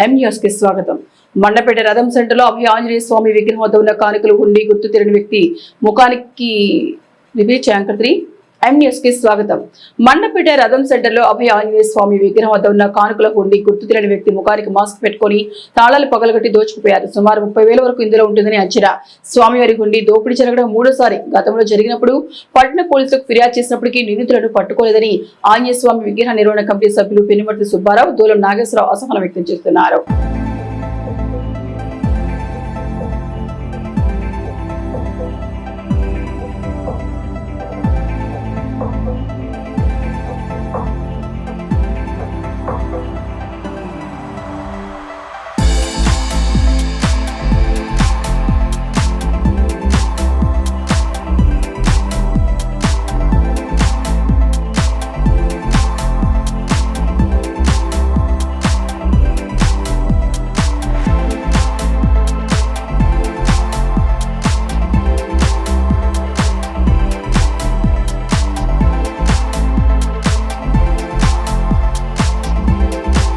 ఎం న్యూస్కి స్వాగతం. మండపేట రథం సెంటర్లో అభయ ఆంజనేయ స్వామి విగ్రహం వద్ద ఉన్న కానుకలు ఉండి గుర్తు తెలియని వ్యక్తి ముఖానికి వివేచాంకత్రి ఎం స్వాగతం. మండపేట రథం సెంటర్లో అభయ ఆంజనేయ స్వామి విగ్రహం వద్ద ఉన్న కానుకల హుండి గుర్తు తెలియని వ్యక్తి ముఖానికి మాస్క్ పెట్టుకొని తాళాలు పగలగొట్టి దోచుకుపోయారు. సుమారు ముప్పై వేల వరకు ఇందులో ఉంటుందని అంచనా. స్వామివారి హుండి దోపిడీ జరగడం మూడోసారి. గతంలో జరిగినప్పుడు పట్టణ పోలీసులకు ఫిర్యాదు చేసినప్పటికీ నిందితులను పట్టుకోలేదని ఆంజనేయ స్వామి విగ్రహ నిర్వహణ కమిటీ సభ్యులు పెనుమర్తి సుబ్బారావు దూలం నాగేశ్వరరావు అసహనం వ్యక్తం చేస్తున్నారు.